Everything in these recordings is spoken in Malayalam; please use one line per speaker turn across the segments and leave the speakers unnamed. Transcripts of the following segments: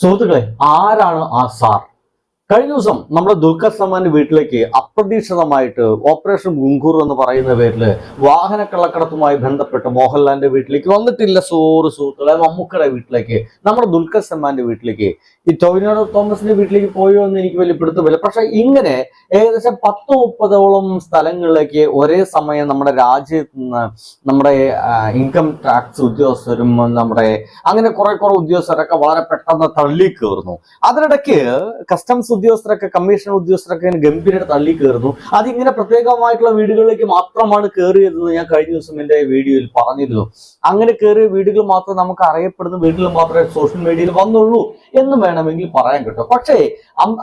സുഹൃത്തുക്കളെ ആരാണ് ആ സാർ? കഴിഞ്ഞ ദിവസം നമ്മുടെ ദുൽഖർ സൽമാന്റെ വീട്ടിലേക്ക് അപ്രതീക്ഷിതമായിട്ട് ഓപ്പറേഷൻ ഗുങ്കൂർ എന്ന് പറയുന്ന പേരിൽ വാഹന കള്ളക്കടത്തുമായി ബന്ധപ്പെട്ട് മോഹൻലാലിന്റെ വീട്ടിലേക്ക് വന്നിട്ടില്ല. സോറ് സുഹൃത്തുക്കളെ മമ്മൂക്കയുടെ വീട്ടിലേക്ക് നമ്മുടെ ദുൽഖർ സൽമാന്റെ വീട്ടിലേക്ക് ഈ ടോവിനോ തോമസിന്റെ വീട്ടിലേക്ക് പോയോ എന്ന് എനിക്ക് വലിയ പിടുത്തമില്ല. പക്ഷെ ഇങ്ങനെ ഏകദേശം പത്ത് മുപ്പതോളം സ്ഥലങ്ങളിലേക്ക് ഒരേ സമയം നമ്മുടെ രാജ്യത്ത് നിന്ന് നമ്മുടെ ഇൻകം ടാക്സ് ഉദ്യോഗസ്ഥരും നമ്മുടെ അങ്ങനെ കുറെ കുറെ ഉദ്യോഗസ്ഥരൊക്കെ വളരെ പെട്ടെന്ന് തള്ളി കയറുന്നു അതിനിടയ്ക്ക് കസ്റ്റംസ് ഉദ്യോഗസ്ഥരൊക്കെ കമ്മീഷൻ ഉദ്യോഗസ്ഥരൊക്കെ ഗംഭീരമായിട്ട് തള്ളി കയറുന്നു അതിങ്ങനെ പ്രത്യേകമായിട്ടുള്ള വീടുകളിലേക്ക് മാത്രമാണ് കയറിയതെന്ന് ഞാൻ കഴിഞ്ഞ ദിവസം എന്റെ വീഡിയോയിൽ പറഞ്ഞിരുന്നു. അങ്ങനെ കയറിയ വീടുകൾ മാത്രം നമുക്ക് അറിയപ്പെടുന്ന വീടുകൾ മാത്രമേ സോഷ്യൽ മീഡിയയിൽ വന്നുള്ളൂ എന്ന് വേണമെങ്കിൽ പറയാൻ കിട്ടും. പക്ഷേ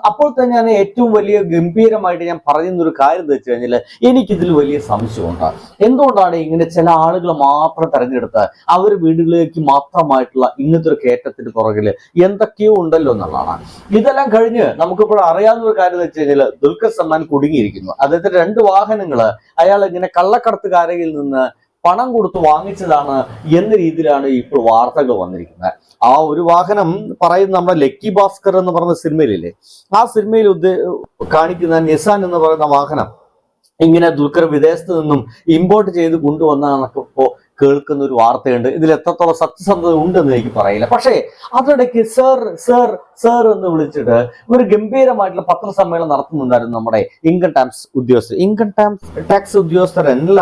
അപ്പോൾ തന്നെ ഞാൻ ഏറ്റവും വലിയ ഗംഭീരമായിട്ട് ഞാൻ പറയുന്ന ഒരു കാര്യം വെച്ച് കഴിഞ്ഞാൽ എനിക്കിതിൽ വലിയ സംശയമുണ്ട്. എന്തുകൊണ്ടാണ് ഇങ്ങനെ ചില ആളുകൾ മാത്രം തെരഞ്ഞെടുത്ത് അവർ വീടുകളിലേക്ക് മാത്രമായിട്ടുള്ള ഇങ്ങനത്തെ ഒരു കയറ്റത്തിന് പുറകിൽ എന്തൊക്കെയോ ഉണ്ടല്ലോ എന്നുള്ളതാണ്. ഇതെല്ലാം കഴിഞ്ഞ് നമുക്കിപ്പോൾ അറിയാവുന്ന ഒരു കാര്യം വെച്ച് കഴിഞ്ഞാൽ ദുൽഖർ സൽമാൻ കുടുങ്ങിയിരിക്കുന്നു. അദ്ദേഹത്തിന്റെ രണ്ട് വാഹനങ്ങൾ അയാൾ ഇങ്ങനെ കള്ളക്കടത്തുകാരയിൽ നിന്ന് പണം കൊടുത്ത് വാങ്ങിച്ചതാണ് എന്ന രീതിയിലാണ് ഇപ്പോൾ വാർത്തകൾ വന്നിരിക്കുന്നത്. ആ ഒരു വാഹനം പറയുന്ന നമ്മുടെ ലക്കി ഭാസ്കർ എന്ന് പറയുന്ന സിനിമയിലില്ലേ ആ സിനിമയിൽ കാണിക്കുന്ന നിസാൻ എന്ന് പറയുന്ന വാഹനം ഇങ്ങനെ ദുൽഖർ വിദേശത്ത് നിന്നും ഇമ്പോർട്ട് ചെയ്ത് കൊണ്ടുവന്നാണെന്നൊക്കെ ഇപ്പോ കേൾക്കുന്ന ഒരു വാർത്തയുണ്ട്. ഇതിൽ എത്രത്തോളം സത്യസന്ധത ഉണ്ടെന്ന് എനിക്ക് പറയില്ല. പക്ഷേ അതിനിടയ്ക്ക് സർ സർ സർ എന്ന് വിളിച്ചിട്ട് ഒരു ഗംഭീരമായിട്ടുള്ള പത്രസമ്മേളനം നടത്തുന്നുണ്ടായിരുന്നു നമ്മുടെ ഇൻകം ടാക്സ് ഉദ്യോഗസ്ഥർ. ഇൻകം ടാക്സ് ടാക്സ് ഉദ്യോഗസ്ഥരല്ല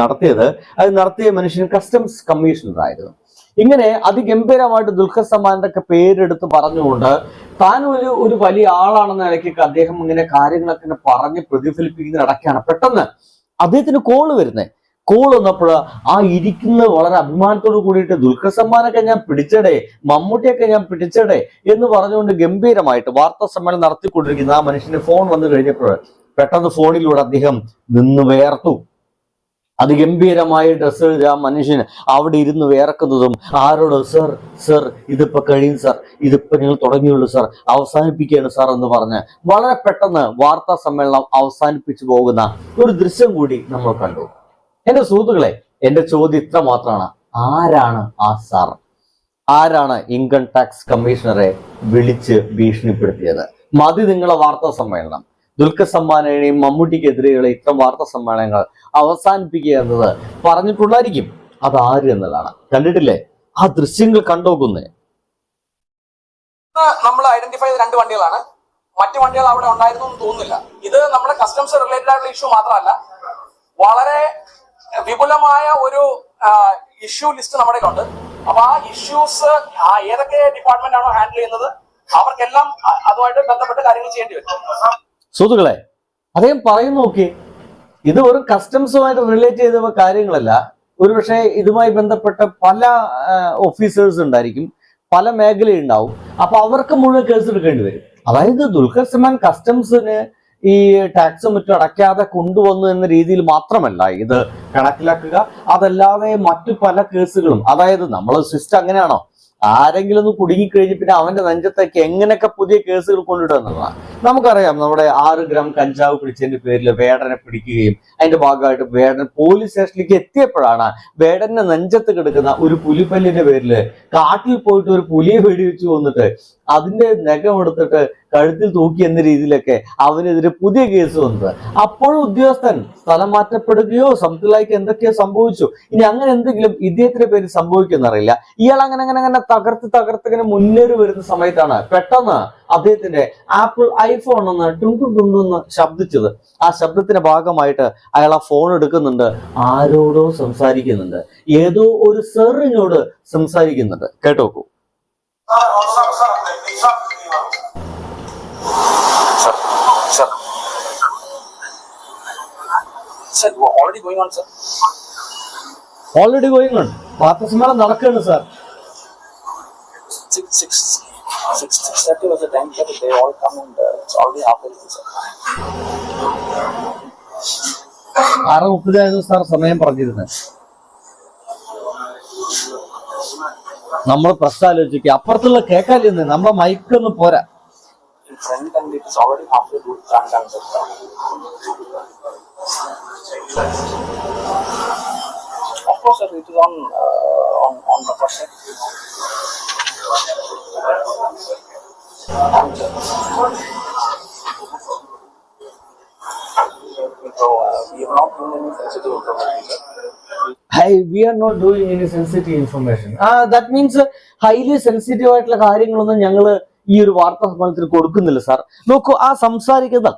നടത്തിയത്. അത് നടത്തിയ മനുഷ്യൻ കസ്റ്റംസ് കമ്മീഷണർ ആയിരുന്നു. ഇങ്ങനെ അതിഗംഭീരമായിട്ട് ദുൽഖർ സൽമാന്റെ ഒക്കെ പേരെടുത്ത് പറഞ്ഞുകൊണ്ട് താൻ ഒരു ഒരു വലിയ ആളാണെന്ന നിലയ്ക്ക് അദ്ദേഹം ഇങ്ങനെ കാര്യങ്ങളൊക്കെ ഇങ്ങനെ പറഞ്ഞ് പ്രതിഫലിപ്പിക്കുന്ന ഇടയ്ക്കാണ് പെട്ടെന്ന് അദ്ദേഹത്തിന് കോൾ വരുന്നത് കോൾ വന്നപ്പോൾ ആ ഇരിക്കുന്ന വളരെ അഭിമാനത്തോട് കൂടിയിട്ട് ദുൽഖർ സമ്മാനൊക്കെ ഞാൻ പിടിച്ചടേ മമ്മൂട്ടിയൊക്കെ ഞാൻ പിടിച്ചടേ എന്ന് പറഞ്ഞുകൊണ്ട് ഗംഭീരമായിട്ട് വാർത്താ സമ്മേളനം നടത്തിക്കൊണ്ടിരിക്കുന്ന ആ മനുഷ്യന് ഫോൺ വന്നു കഴിഞ്ഞപ്പോൾ പെട്ടെന്ന് ഫോണിലൂടെ അദ്ദേഹം നിന്ന് വേർത്തു. അതിഗംഭീരമായ ഡ്രസ്സ് ആ മനുഷ്യൻ അവിടെ ഇരുന്ന് വേറക്കുന്നതും ആരോട് സർ സർ ഇതിപ്പോ കഴിയും സർ. ഇതിപ്പോ നിങ്ങൾ തുടങ്ങിയുള്ളൂ സർ. അവസാനിപ്പിക്കുകയാണ് സാർ എന്ന് പറഞ്ഞ് വളരെ പെട്ടെന്ന് വാർത്താ സമ്മേളനം അവസാനിപ്പിച്ചു പോകുന്ന ഒരു ദൃശ്യം കൂടി നമ്മൾ കണ്ടു. എന്റെ സുഹൃത്തുക്കളെ എന്റെ ചോദ്യം ഇത്ര മാത്രമാണ്. ആരാണ് ആ സാർ? ആരാണ് ഇൻകം ടാക്സ് കമ്മീഷണറെ വിളിച്ച് ഭീഷണിപ്പെടുത്തിയത്? മതി നിങ്ങളെ വാർത്താ സമ്മേളനം. ദുൽഖർ സമ്മാനേയും മമ്മൂട്ടിക്കെതിരെയുള്ള ഇത്തരം വാർത്താ സമ്മേളനങ്ങൾ അവസാനിപ്പിക്കുക എന്നത് പറഞ്ഞിട്ടുള്ളായിരിക്കും അത് ആര് എന്നതാണ് കണ്ടിട്ടില്ലേ? ആ ദൃശ്യങ്ങൾ കണ്ടോക്കുന്നേ.
നമ്മൾ ഐഡന്റിഫൈ ചെയ്ത രണ്ട് വണ്ടികളാണ്. മറ്റു വണ്ടികൾ അവിടെ ഉണ്ടായിരുന്നു എന്ന് തോന്നുന്നില്ല. ഇത് നമ്മുടെ കസ്റ്റംസ് റിലേറ്റഡ് ആയിട്ടുള്ള ഇഷ്യൂ മാത്രമല്ല വളരെ വിപുലമായ ഒരു ഇഷ്യൂ ലിസ്റ്റ് നമ്മുടെ ഉണ്ട് അപ്പൊ ആ ഇഷ്യൂസ് ഏതൊക്കെ ഡിപ്പാർട്ട്മെന്റ് ആണോ ഹാൻഡിൽ ചെയ്യുന്നത് അവർക്കെല്ലാം അതുമായിട്ട് ബന്ധപ്പെട്ട് കാര്യങ്ങൾ ചെയ്യേണ്ടി വരും.
സുഹൃത്തുക്കളെ അദ്ദേഹം പറയുന്നു നോക്കി ഇത് വെറും കസ്റ്റംസുമായിട്ട് റിലേറ്റ് ചെയ്ത കാര്യങ്ങളല്ല. ഒരുപക്ഷെ ഇതുമായി ബന്ധപ്പെട്ട പല ഓഫീസേഴ്സ് ഉണ്ടായിരിക്കും പല മേഖലയുണ്ടാവും അപ്പൊ അവർക്ക് മുഴുവൻ കേസ് എടുക്കേണ്ടി വരും. അതായത് ദുൽഖർ സൽമാൻ കസ്റ്റംസിന് ഈ ടാക്സ് മറ്റും അടയ്ക്കാതെ കൊണ്ടുവന്നു എന്ന രീതിയിൽ മാത്രമല്ല ഇത് കണക്കിലാക്കുക. അതല്ലാതെ മറ്റു പല കേസുകളും അതായത് നമ്മൾ സിസ്റ്റം അങ്ങനെയാണോ? ആരെങ്കിലും ഒന്ന് കുടുങ്ങിക്കഴിഞ്ഞ് പിന്നെ അവന്റെ നെഞ്ചത്തേക്ക് എങ്ങനെയൊക്കെ പുതിയ കേസുകൾ കൊണ്ടിടുക നമുക്കറിയാം നമ്മുടെ ആറ് ഗ്രാം കഞ്ചാവ് പിടിച്ചതിന്റെ പേരിൽ വേടനെ പിടിക്കുകയും അതിന്റെ ഭാഗമായിട്ട് വേടൻ പോലീസ് സ്റ്റേഷനിലേക്ക് എത്തിയപ്പോഴാണ് വേടന്റെ നെഞ്ചത്ത് കിടക്കുന്ന ഒരു പുലിപ്പല്ലിന്റെ പേരിൽ കാട്ടിൽ പോയിട്ട് ഒരു പുലിയെ വെടിവെച്ചു കൊന്നിട്ട് അതിന്റെ നഖം എടുത്തിട്ട് കഴുത്തിൽ തൂക്കി എന്ന രീതിയിലൊക്കെ അവനെതിരെ പുതിയ കേസ് വന്നത്. അപ്പോൾ ഉദ്യോഗസ്ഥൻ സ്ഥലം മാറ്റപ്പെടുകയോ സംതിങ് ലൈക്ക് എന്തൊക്കെയോ സംഭവിച്ചു. ഇനി അങ്ങനെ എന്തെങ്കിലും ഇദ്ദേഹത്തിന്റെ പേര് സംഭവിക്കുമെന്നറിയില്ല ഇയാൾ അങ്ങനെ അങ്ങനെ അങ്ങനെ തകർത്ത് തകർത്ത് ഇങ്ങനെ മുന്നേറി വരുന്ന സമയത്താണ് പെട്ടെന്ന് അദ്ദേഹത്തിന്റെ ആപ്പിൾ ഐഫോൺ ഒന്ന് ടുണ്ടു എന്ന് ശബ്ദിച്ചത്. ആ ശബ്ദത്തിന്റെ ഭാഗമായിട്ട് അയാൾ ആ ഫോൺ എടുക്കുന്നുണ്ട്. ആരോടോ സംസാരിക്കുന്നുണ്ട്. ഏതോ ഒരു സെറിനോട് സംസാരിക്കുന്നുണ്ട്. കേട്ടോക്കൂ.
Sir, sir. Sir, you are already going on, sir.
Already going ഉണ്ട് വാർത്താസമ്മേളനം നടക്കുകയാണ് sir
Six, six, six, six thirty was the time, that They all come and uh, it's already half an sir.
ആറ് മുപ്പതായിരുന്നു സാർ സമയം പറഞ്ഞിരുന്നത് നമ്മൾ പ്രശ്നം ആലോചിക്കുക അപ്പുറത്തുള്ള കേൾക്കാതിരുന്ന് നമ്മളെ മൈക്കൊന്നും പോരാ
Front and it is already halfway to Trandang, sir. Of course, it is on, uh, on, on the first set.
So uh, we have not doing any sensitive information.
Hi we are not doing sensitive sensitive information ആ ദാറ്റ് മീൻസ് ഹൈലി സെൻസിറ്റീവ് ആയിട്ടുള്ള കാര്യങ്ങളൊന്നും ഞങ്ങൾ ഈ ഒരു വാർത്താ സമ്മേളനത്തിൽ കൊടുക്കുന്നില്ല സാർ. നോക്കൂ ആ സംസാരിക്കുന്ന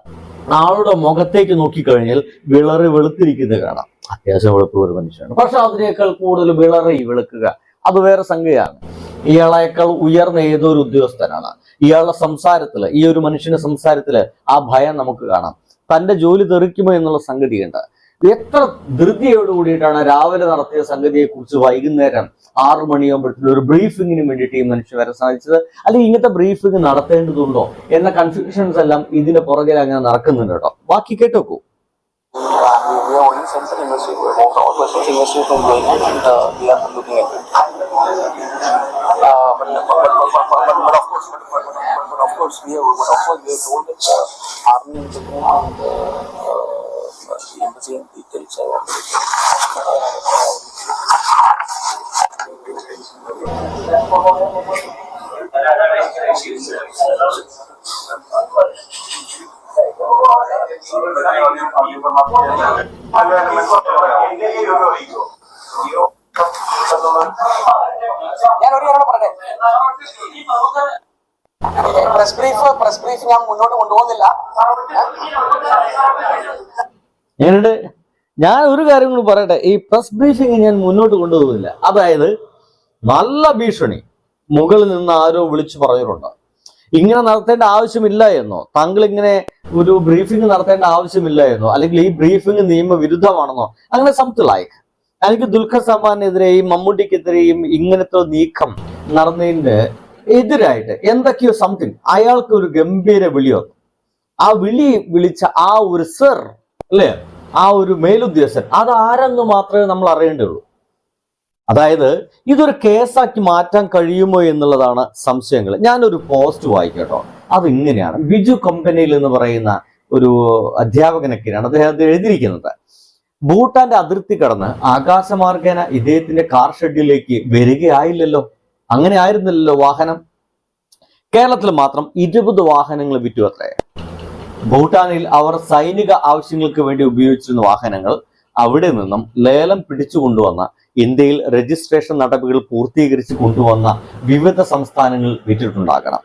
ആളുടെ മുഖത്തേക്ക് നോക്കിക്കഴിഞ്ഞാൽ വിളറി വെളുത്തിരിക്കുന്നത് കാണാം. അത്യാവശ്യം വെളുപ്പ് ഒരു മനുഷ്യനാണ്. പക്ഷെ അതിനേക്കാൾ കൂടുതൽ വിളറി വെളുക്കുക അത് വേറെ സംഖ്യയാണ് ഇയാളേക്കാൾ ഉയർന്ന ഏതൊരു ഉദ്യോഗസ്ഥനാണ്? ഇയാളുടെ സംസാരത്തിൽ ഈ ഒരു മനുഷ്യന്റെ സംസാരത്തിൽ ആ ഭയം നമുക്ക് കാണാം. തന്റെ ജോലി തെറിക്കുമോ എന്നുള്ള സംഗതിയുണ്ട് എത്ര ധൃതിയോട് കൂടിയിട്ടാണ് രാവിലെ നടത്തിയ സംഗതിയെ കുറിച്ച് വൈകുന്നേരം ആറു മണിയാകുമ്പോഴത്തേക്കും ഒരു ബ്രീഫിങ്ങിന് വേണ്ടിയിട്ട് ഈ മനുഷ്യൻ വരാൻ സാധിച്ചത്? അല്ലെങ്കിൽ ഇങ്ങനത്തെ ബ്രീഫിംഗ് നടത്തേണ്ടതുണ്ടോ എന്ന കൺഫ്യൂഷൻസ് എല്ലാം ഇതിന് പുറകിൽ അങ്ങനെ നടക്കുന്നുണ്ട് കേട്ടോ. ബാക്കി കേട്ടോക്കൂ.
Uh, but of course, we have, but of course, we have told that uh, army and the command, uh, uh, the embassy and details have already.
ഞാൻ ഒരു കാര്യം പറയട്ടെ പ്രസ് ബ്രീഫ് പ്രസ് ബ്രീഫ് ഞാൻ മുന്നോട്ട് കൊണ്ടുപോകുന്നില്ല
ഞാനുണ്ട് ഞാൻ ഒരു കാര്യം കൂടി പറയട്ടെ. ഈ പ്രസ് ബ്രീഫിംഗ് ഞാൻ മുന്നോട്ട് കൊണ്ടുപോകുന്നില്ല. അതായത് നല്ല ഭീഷണി മുകളിൽ നിന്ന് ആരോ വിളിച്ചു പറഞ്ഞിട്ടുണ്ട്. ഇങ്ങനെ നടത്തേണ്ട ആവശ്യമില്ല എന്നോ താങ്കൾ ഇങ്ങനെ ഒരു ബ്രീഫിംഗ് നടത്തേണ്ട ആവശ്യമില്ല എന്നോ അല്ലെങ്കിൽ ഈ ബ്രീഫിംഗ് നിയമവിരുദ്ധമാണെന്നോ അങ്ങനെ സംതിങ് ലൈക്ക് എനിക്ക് ദുൽഖർ സൽമാനെതിരെയും മമ്മൂട്ടിക്കെതിരെയും ഇങ്ങനത്തെ നീക്കം നടന്നതിന്റെ എതിരായിട്ട് എന്തൊക്കെയോ സംതിങ് അയാൾക്ക് ഒരു ഗംഭീര വിളി വന്നു. ആ വിളി വിളിച്ച ആ ഒരു സർ അല്ലേ? ആ ഒരു മേലുദ്യോഗസ്ഥൻ. അത് ആരെന്ന് മാത്രമേ നമ്മൾ അറിയേണ്ടുള്ളൂ അതായത് ഇതൊരു കേസാക്കി മാറ്റാൻ കഴിയുമോ എന്നുള്ളതാണ് സംശയങ്ങൾ. ഞാനൊരു പോസ്റ്റ് വായിക്കട്ടോ. അത് ഇങ്ങനെയാണ് ബിജു കമ്പനിയിൽ എന്ന് പറയുന്ന ഒരു അധ്യാപകനൊക്കെയാണ് അദ്ദേഹം എഴുതിയിരിക്കുന്നത്. ഭൂട്ടാന്റെ അതിർത്തി കടന്ന് ആകാശമാർഗേന ഇദ്ദേഹത്തിന്റെ കാർ ഷെഡിലേക്ക് വരികയായില്ലല്ലോ. അങ്ങനെ ആയിരുന്നില്ലല്ലോ വാഹനം. കേരളത്തിൽ മാത്രം ഇരുപത് വാഹനങ്ങൾ വിറ്റു അത്രേ. ഭൂട്ടാനിൽ അവർ സൈനിക ആവശ്യങ്ങൾക്ക് വേണ്ടി ഉപയോഗിച്ചിരുന്ന വാഹനങ്ങൾ അവിടെ നിന്നും ലേലം പിടിച്ചു കൊണ്ടുവന്ന ഇന്ത്യയിൽ രജിസ്ട്രേഷൻ നടപടികൾ പൂർത്തീകരിച്ച് കൊണ്ടുവന്ന വിവിധ സംസ്ഥാനങ്ങൾ വിറ്റിട്ടുണ്ടാകണം.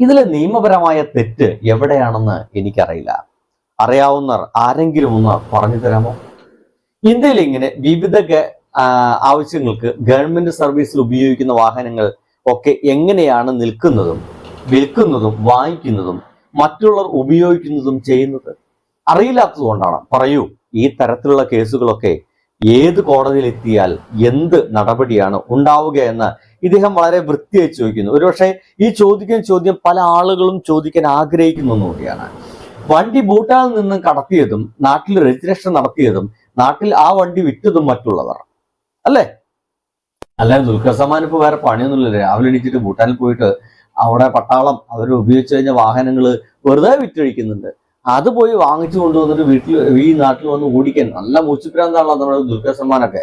ഇതിലെ നിയമപരമായ തെറ്റ് എവിടെയാണെന്ന് എനിക്കറിയില്ല. അറിയാവുന്നവർ ആരെങ്കിലും ഒന്ന് പറഞ്ഞു തരാമോ? ഇന്ത്യയിൽ ഇങ്ങനെ വിവിധ ആവശ്യങ്ങൾക്ക് ഗവൺമെന്റ് സർവീസിൽ ഉപയോഗിക്കുന്ന വാഹനങ്ങൾ ഒക്കെ എങ്ങനെയാണ് നിൽക്കുന്നതും വിൽക്കുന്നതും വാങ്ങിക്കുന്നതും മറ്റുള്ളവർ ഉപയോഗിക്കുന്നതും ചെയ്യുന്നത് അറിയില്ലാത്തത് കൊണ്ടാണ്. പറയൂ ഈ തരത്തിലുള്ള കേസുകളൊക്കെ ഏത് കോടതിയിലെത്തിയാൽ എന്ത് നടപടിയാണ് ഉണ്ടാവുക എന്ന് ഇദ്ദേഹം വളരെ വൃത്തിയായി ചോദിക്കുന്നു. ഒരുപക്ഷെ ഈ ചോദിക്കുന്ന ചോദ്യം പല ആളുകളും ചോദിക്കാൻ ആഗ്രഹിക്കുന്നു കൂടിയാണ്. വണ്ടി ഭൂട്ടാനിൽ നിന്ന് കടത്തിയതും നാട്ടിൽ രജിസ്ട്രേഷൻ നടത്തിയതും നാട്ടിൽ ആ വണ്ടി വിറ്റതും മറ്റുള്ളവർ. അല്ലേ? അല്ലാതെ ദുൽഖർ സമാൻ ഇപ്പൊ വേറെ പണിയൊന്നുമില്ല. രാവിലെ എണീച്ചിട്ട് ഭൂട്ടാനിൽ പോയിട്ട് അവിടെ പട്ടാളം അവർ ഉപയോഗിച്ചു കഴിഞ്ഞ വാഹനങ്ങൾ വെറുതെ വിറ്റഴിക്കുന്നുണ്ട്. അത് പോയി വാങ്ങിച്ചു കൊണ്ടുവന്നിട്ട് വീട്ടിൽ ഈ നാട്ടിൽ വന്ന് ഓടിക്കാൻ നല്ല മൂച്ചിപ്രാന്താണല്ലോ നമ്മുടെ ദുർഗ സൽമാനൊക്കെ.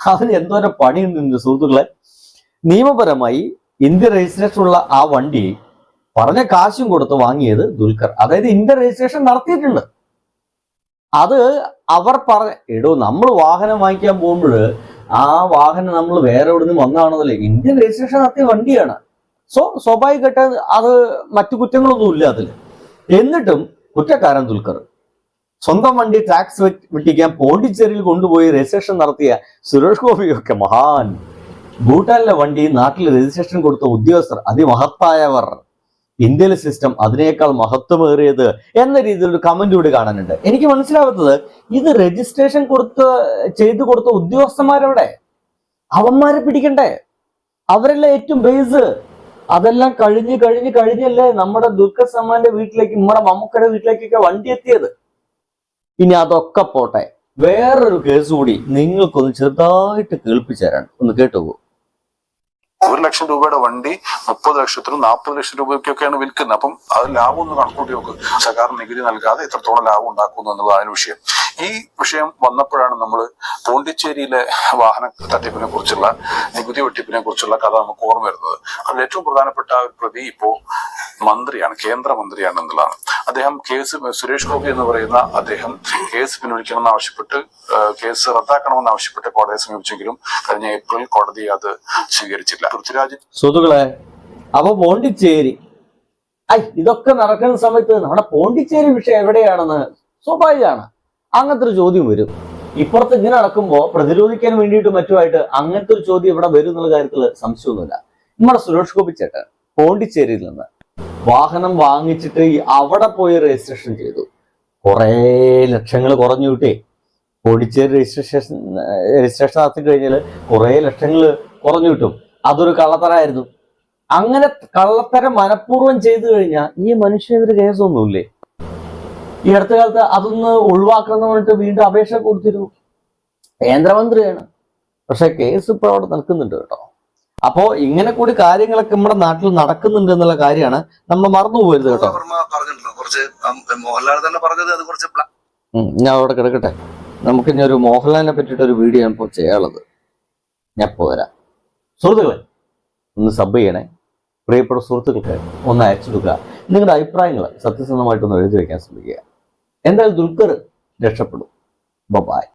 അതിന് എന്തോരം പണിയുണ്ട് സുഹൃത്തുക്കളെ? നിയമപരമായി ഇന്ത്യ രജിസ്ട്രേഷൻ ഉള്ള ആ വണ്ടി പറഞ്ഞ കാശും കൊടുത്ത് വാങ്ങിയത് ദുൽഖർ. അതായത് ഇന്ത്യ രജിസ്ട്രേഷൻ നടത്തിയിട്ടുണ്ട്. അത് അവർ പറഞ്ഞ എടോ നമ്മൾ വാഹനം വാങ്ങിക്കാൻ പോകുമ്പോൾ ആ വാഹനം നമ്മൾ വേറെ എവിടെ നിന്ന് വന്നതാണെന്നല്ലേ ഇന്ത്യൻ രജിസ്ട്രേഷൻ നടത്തിയ വണ്ടിയാണ്. സോ സ്വാഭാവികമായിട്ട് അത് മറ്റു കുറ്റങ്ങളൊന്നും ഇല്ല അതിൽ എന്നിട്ടും കുറ്റക്കാരൻ ദുൽഖർ സ്വന്തം വണ്ടി ടാക്സ് വെട്ടിക്കാൻ പോണ്ടിച്ചേരിയിൽ കൊണ്ടുപോയി രജിസ്ട്രേഷൻ നടത്തിയ സുരേഷ് ഗോപിയൊക്കെ മഹാൻ. ഭൂട്ടാനിലെ വണ്ടി നാട്ടിൽ രജിസ്ട്രേഷൻ കൊടുത്ത ഉദ്യോഗസ്ഥർ അതിമഹത്തായവർ. ഇന്ത്യയിലെ സിസ്റ്റം അതിനേക്കാൾ മഹത്വമേറിയത് എന്ന രീതിയിൽ ഒരു കമന്റ് കൂടി കാണാനുണ്ട്. എനിക്ക് മനസ്സിലാവാത്തത് ഇത് രജിസ്ട്രേഷൻ കൊടുത്ത് ചെയ്തു കൊടുത്ത ഉദ്യോഗസ്ഥന്മാരവിടെ? അവന്മാരെ പിടിക്കണ്ടേ? അവരല്ലേ ഏറ്റവും ബേസ് അതെല്ലാം കഴിഞ്ഞ് കഴിഞ്ഞ് കഴിഞ്ഞല്ലേ നമ്മുടെ ദുർഗസമ്മാന്റെ വീട്ടിലേക്ക് നമ്മുടെ മമ്മൂക്കയുടെ വീട്ടിലേക്കൊക്കെ വണ്ടി എത്തിയത്. ഇനി അതൊക്കെ പോട്ടെ. വേറൊരു കേസ് കൂടി നിങ്ങൾക്കൊന്ന് ചെറുതായിട്ട് കേൾപ്പിച്ചു തരാൻ. ഒന്ന് കേട്ടുപോകൂ
ഒരു ലക്ഷം രൂപയുടെ വണ്ടി മുപ്പത് ലക്ഷത്തിനും നാൽപ്പത് ലക്ഷം രൂപയ്ക്കൊക്കെയാണ് വിൽക്കുന്നത്. അപ്പം അത് ലാഭം ഒന്ന് കണക്കൂട്ടി നോക്ക്. സർക്കാർ നികുതി നൽകാതെ എത്രത്തോളം ലാഭം ഉണ്ടാക്കുന്നു എന്നുള്ളതാണ് വിഷയം. ഈ വിഷയം വന്നപ്പോഴാണ് നമ്മൾ പോണ്ടിച്ചേരിയിലെ വാഹന തട്ടിപ്പിനെ കുറിച്ചുള്ള നികുതി വെട്ടിപ്പിനെ കുറിച്ചുള്ള കഥ നമുക്ക് ഓർമ്മ വരുന്നത്. അതിൽ ഏറ്റവും പ്രധാനപ്പെട്ട ഒരു പ്രതി ഇപ്പോ മന്ത്രിയാണ് കേന്ദ്രമന്ത്രിയാണ് എന്നുള്ളതാണ്. അദ്ദേഹം കേസ് സുരേഷ് ഗോപി എന്ന് പറയുന്ന അദ്ദേഹം കേസ് പിൻവലിക്കണമെന്ന് ആവശ്യപ്പെട്ട് കേസ് റദ്ദാക്കണമെന്ന് ആവശ്യപ്പെട്ട് കോടതിയെ സമീപിച്ചെങ്കിലും കഴിഞ്ഞ ഏപ്രിൽ കോടതി അത് സ്വീകരിച്ചില്ല. പൃഥ്വിരാജ്
സുഹൃത്തുക്കളെ അപ്പൊ പോണ്ടിച്ചേരി ഐ ഇതൊക്കെ നടക്കുന്ന സമയത്ത് നമ്മുടെ പോണ്ടിച്ചേരി വിഷയം എവിടെയാണെന്ന് സ്വാഭാവികമാണ്. അങ്ങനത്തെ ഒരു ചോദ്യം വരും. ഇപ്പുറത്ത് ഇങ്ങനെ നടക്കുമ്പോൾ പ്രതിരോധിക്കാൻ വേണ്ടിയിട്ട് മറ്റുമായിട്ട് അങ്ങനത്തെ ഒരു ചോദ്യം ഇവിടെ വരും എന്നുള്ള കാര്യത്തിൽ സംശയമൊന്നുമില്ല. നമ്മുടെ സുരേഷ് ഗോപി ചേട്ടൻ പോണ്ടിച്ചേരിയിൽ നിന്ന് വാഹനം വാങ്ങിച്ചിട്ട് അവിടെ പോയി രജിസ്ട്രേഷൻ ചെയ്തു. കുറേ ലക്ഷങ്ങൾ കുറഞ്ഞു കിട്ടേ. പോണ്ടിച്ചേരി രജിസ്ട്രേഷൻ രജിസ്ട്രേഷൻ നടത്തി കഴിഞ്ഞാൽ കുറേ ലക്ഷങ്ങൾ കുറഞ്ഞു കിട്ടും. അതൊരു കള്ളത്തരായിരുന്നു അങ്ങനെ കള്ളത്തരം മനഃപൂർവം ചെയ്തു കഴിഞ്ഞാൽ ഈ മനുഷ്യനെതിരെ കേസൊന്നുമില്ലേ ഈ അടുത്ത കാലത്ത് അതൊന്ന് ഒഴിവാക്കണം എന്ന് പറഞ്ഞിട്ട് വീണ്ടും അപേക്ഷ കൊടുത്തിരുന്നു. കേന്ദ്രമന്ത്രിയാണ്. പക്ഷെ കേസ് ഇപ്പോൾ അവിടെ നിൽക്കുന്നുണ്ട് കേട്ടോ. അപ്പോ ഇങ്ങനെ കൂടി കാര്യങ്ങളൊക്കെ നമ്മുടെ നാട്ടിൽ നടക്കുന്നുണ്ട് എന്നുള്ള കാര്യമാണ് നമ്മൾ മറന്നു പോയത് കേട്ടോ.
മോഹൻലാൽ തന്നെ പറഞ്ഞത് അത് കുറച്ച്
ഞാൻ അവിടെ കിടക്കട്ടെ. നമുക്ക് ഇനി ഒരു മോഹൻലാലിനെ പറ്റിയിട്ട് ഒരു വീഡിയോ ആണ് ഇപ്പോൾ ചെയ്യാനുള്ളത്. ഞാൻ പോരാ. സുഹൃത്തുക്കളെ ഒന്ന് സബ് ചെയ്യണേ. പ്രിയപ്പെട്ട സുഹൃത്തുക്കൾക്ക് ഒന്ന് അയച്ചു കൊടുക്കുക. നിങ്ങളുടെ അഭിപ്രായങ്ങൾ സത്യസന്ധമായിട്ടൊന്ന് എഴുതി വയ്ക്കാൻ ശ്രമിക്കുക. എന്തായാലും ദുൽഖർ രക്ഷപ്പെടും. ബൈ